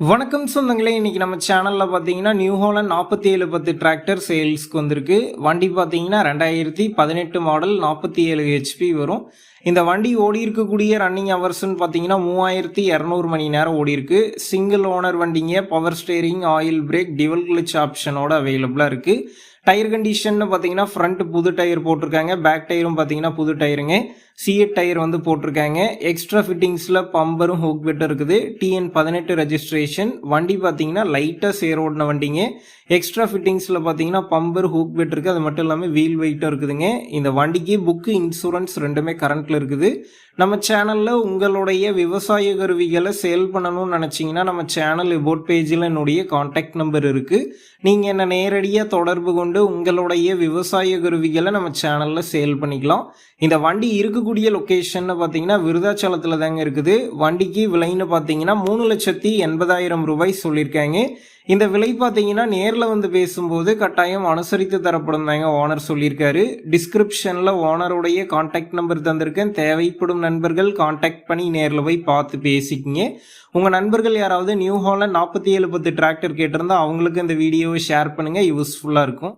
வணக்கம் சொந்தங்களே இன்னைக்கு நம்ம சேனலில் பார்த்தீங்கன்னா நியூ ஹாலண்ட் நாற்பத்தி ஏழு பத்து டிராக்டர் சேல்ஸ்க்கு வந்திருக்கு. வண்டி பார்த்தீங்கன்னா ரெண்டாயிரத்தி பதினெட்டு மாடல் நாற்பத்தி ஏழு ஹெச்பி வரும். இந்த வண்டி ஓடி இருக்கக்கூடிய ரன்னிங் ஹவர்ஸ்னு பார்த்தீங்கன்னா மூவாயிரத்தி இரநூறு மணி நேரம் ஓடி இருக்கு. சிங்கிள் ஓனர் வண்டிங்க power steering oil brake dual clutch ஆப்ஷனோட அவைலபிளாக இருக்குது டயர் கண்டிஷன் பார்த்தீங்கன்னா ஃப்ரண்ட் புது டயர் போட்டிருக்காங்க. பேக் டயரும் பார்த்தீங்கன்னா புது டயருங்க சிஎட் டயர் வந்து போட்டிருக்காங்க. எக்ஸ்ட்ரா ஃபிட்டிங்ஸில் பம்பரும் ஹூக் பெட்டும் இருக்குது. டிஎன் பதினெட்டு ரெஜிஸ்ட்ரேஷன் வண்டி பார்த்தீங்கன்னா லைட்டாக சேர் ஓடின வண்டிங்க. எக்ஸ்ட்ரா ஃபிட்டிங்ஸில் பார்த்தீங்கன்னா பம்பர் ஹூக் பெட் இருக்குது அது மட்டும் இல்லாமல் வீல் வெயிட்டும் இருக்குதுங்க. இந்த வண்டிக்கு புக்கு இன்சூரன்ஸ் ரெண்டுமே கரண்ட்டில் இருக்குது. நம்ம சேனலில் உங்களுடைய விவசாய கருவிகளை சேல் பண்ணணும்னு நினச்சிங்கன்னா நம்ம சேனல் போட் பேஜில் என்னுடைய காண்டாக்ட் நம்பர் இருக்குது நீங்கள் என்னை நேரடியாக தொடர்பு கொண்டு உங்களுடைய விவசாய கருவிகளை நம்ம சேனலில் சேல் பண்ணிக்கலாம். இந்த வண்டி இருக்கக்கூடிய லொக்கேஷன் பார்த்தீங்கன்னா விருதாச்சலத்தில் தாங்க இருக்குது. வண்டிக்கு விலைன்னு பார்த்தீங்கன்னா மூணு லட்சத்தி எண்பதாயிரம் ரூபாய் சொல்லியிருக்காங்க. இந்த விலை பார்த்தீங்கன்னா நேரில் வந்து பேசும்போது கட்டாயம் அனுசரித்து தரப்படும் தாங்க ஓனர் சொல்லியிருக்காரு. டிஸ்கிரிப்ஷனில் ஓனருடைய காண்டாக்ட் நம்பர் தந்திருக்கேன். தேவைப்படும் நண்பர்கள் காண்டாக்ட் பண்ணி நேரில் போய் பார்த்து பேசிக்கிங்க. உங்கள் நண்பர்கள் யாராவது நியூ ஹாலில் நாற்பத்தி ஏழு பத்து டிராக்டர் கேட்டிருந்தா அவங்களுக்கு இந்த வீடியோவை ஷேர் பண்ணுங்கள் யூஸ்ஃபுல்லாக இருக்கும்.